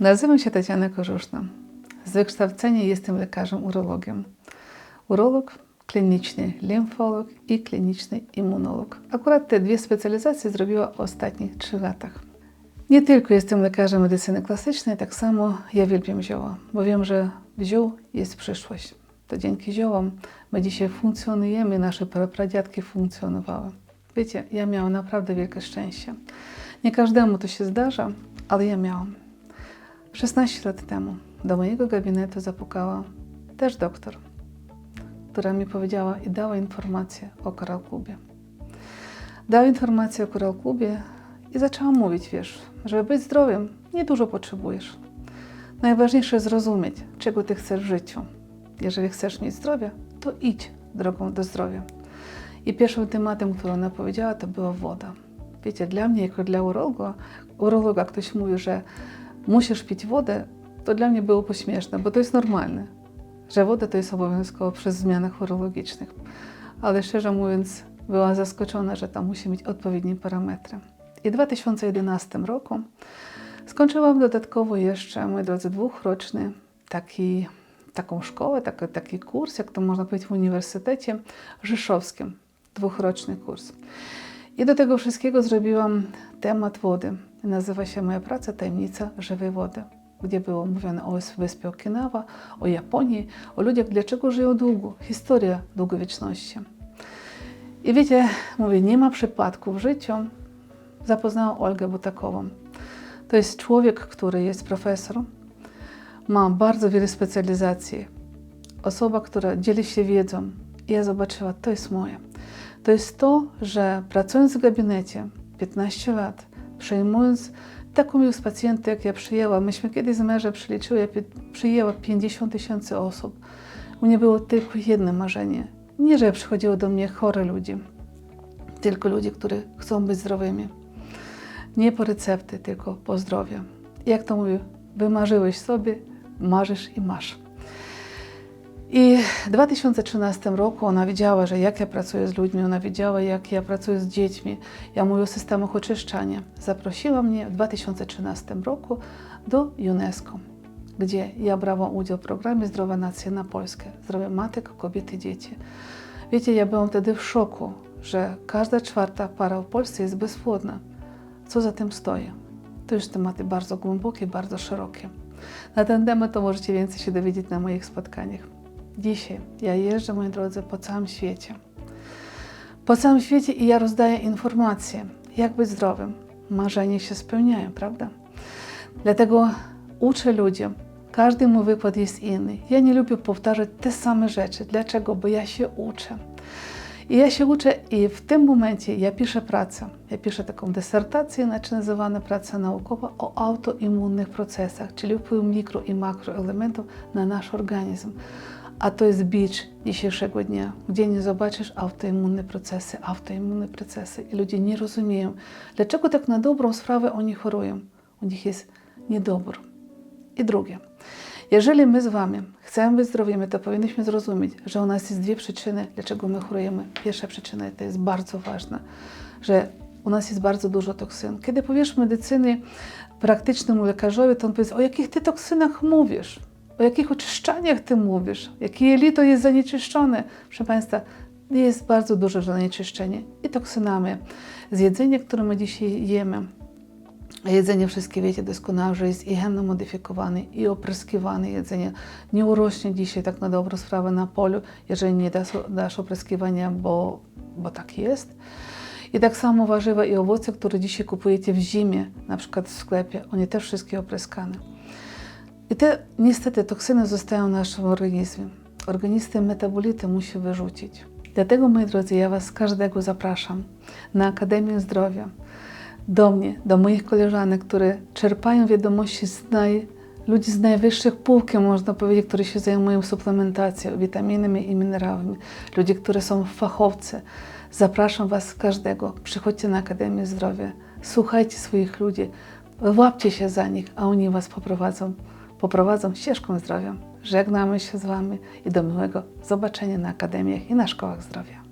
Nazywam się Tatiana Korzuszna. Z wykształcenia jestem lekarzem urologiem. Urolog, kliniczny limfolog i kliniczny immunolog. Akurat te dwie specjalizacje zrobiłam w ostatnich trzech latach. Nie tylko jestem lekarzem medycyny klasycznej, tak samo ja wielbiam zioła, bo wiem, że ziół jest przyszłość. To dzięki ziołom my dzisiaj funkcjonujemy, nasze pradziadki funkcjonowały. Wiecie, ja miałam naprawdę wielkie szczęście. Nie każdemu to się zdarza, ale ja miałam. 16 lat temu do mojego gabinetu zapukała też doktor, która mi powiedziała i dała informację o Coral. Dała informację o Coral i zaczęła mówić, wiesz, żeby być zdrowym, nie dużo potrzebujesz. Najważniejsze zrozumieć, czego ty chcesz w życiu. Jeżeli chcesz mieć zdrowie, to idź drogą do zdrowia. I pierwszym tematem, który ona powiedziała, to była woda. Wiecie, dla mnie, jako dla urologa, urologa ktoś mówi, że musisz pić wodę, to dla mnie było pośmieszne, bo to jest normalne, że woda to jest obowiązkowo przez zmianach urologicznych. Ale szczerze mówiąc, była zaskoczona, że tam musi mieć odpowiednie parametry. I w 2011 roku skończyłam dodatkowo jeszcze, moi drodzy, dwuchroczny taki, taką szkołę, taki, taki kurs, jak to można powiedzieć w Uniwersytecie Rzeszowskim. Dwuchroczny kurs. I do tego wszystkiego zrobiłam temat wody. Nazywa się moja praca Tajemnica żywej wody, gdzie było mówione o wyspie Okinawa, o Japonii, o ludziach, dlaczego żyją długo, historia długowieczności. I wiecie, mówię, nie ma przypadku w życiu. Zapoznałam Olgę Butakową. To jest człowiek, który jest profesorem, ma bardzo wiele specjalizacji. Osoba, która dzieli się wiedzą. I ja zobaczyła, to jest moje. To jest to, że pracując w gabinecie 15 lat, przejmując taką już pacjentę, jak ja przyjęłam, myśmy kiedyś z mężem przeliczyły, ja przyjęła 50 tysięcy osób. U mnie było tylko jedno marzenie. Nie, że przychodziło do mnie chore ludzi, tylko ludzie, którzy chcą być zdrowymi. Nie po recepty, tylko po zdrowie. Jak to mówię, wymarzyłeś sobie, marzysz i masz. I w 2013 roku ona wiedziała, że jak ja pracuję z ludźmi, ona wiedziała, jak ja pracuję z dziećmi. Ja mówię o systemach oczyszczania. Zaprosiła mnie w 2013 roku do UNESCO, gdzie ja brałam udział w programie Zdrowa Nacja na Polskę. Zdrowie matek, kobiet i dzieci. Wiecie, ja byłam wtedy w szoku, że każda czwarta para w Polsce jest bezpłodna. Co za tym stoi? To już tematy bardzo głębokie, bardzo szerokie. Na ten temat to możecie więcej się dowiedzieć na moich spotkaniach. Dzisiaj ja jeżdżę, moi drodzy, po całym świecie. Po całym świecie i ja rozdaję informacje, jak być zdrowym. Marzenia się spełniają, prawda? Dlatego uczę ludzi. Każdy mój wykład jest inny. Ja nie lubię powtarzać te same rzeczy. Dlaczego? Bo ja się uczę. I ja się uczę i w tym momencie ja piszę pracę. Ja piszę taką dysertację, znaczy nazywana praca naukowa o autoimmunnych procesach, czyli wpływ mikro i makroelementów na nasz organizm. A to jest bicz dzisiejszego dnia, gdzie nie zobaczysz autoimmunne procesy, autoimmunne procesy i ludzie nie rozumieją, dlaczego tak na dobrą sprawę oni chorują. U nich jest niedobór. I drugie, jeżeli my z Wami chcemy być zdrowymi, to powinniśmy zrozumieć, że u nas jest dwie przyczyny, dlaczego my chorujemy. Pierwsza przyczyna to jest bardzo ważna, że u nas jest bardzo dużo toksyn. Kiedy powiesz medycyny praktycznemu lekarzowi, to on powie, o jakich ty toksynach mówisz? O jakich oczyszczaniach ty mówisz? Jakie jelito jest zanieczyszczone? Proszę Państwa, jest bardzo duże zanieczyszczenie i toksynami z jedzenia, które my dzisiaj jemy. Jedzenie wszystkie wiecie doskonale, że jest i genno modyfikowane, i opryskiwane jedzenie. Nie urośnie dzisiaj tak na dobrą sprawę na polu, jeżeli nie dasz, dasz opryskiwania, bo, bo tak jest. I tak samo warzywa i owoce, które dzisiaj kupujecie w zimie, na przykład w sklepie, one też wszystkie opryskane. I te niestety toksyny zostają w naszym organizmie. Organizm te metabolity musi wyrzucić. Dlatego, moi drodzy, ja Was każdego zapraszam na Akademię Zdrowia, do mnie, do moich koleżanek, które czerpają wiadomości z naj, ludzi z najwyższych półki, można powiedzieć, którzy się zajmują suplementacją, witaminami i minerałami, ludzie, którzy są fachowcy. Zapraszam Was każdego, przychodźcie na Akademię Zdrowia, słuchajcie swoich ludzi, łapcie się za nich, a oni Was poprowadzą poprowadzą ścieżką zdrowia. Żegnamy się z Wami i do miłego zobaczenia na akademiach i na szkołach zdrowia.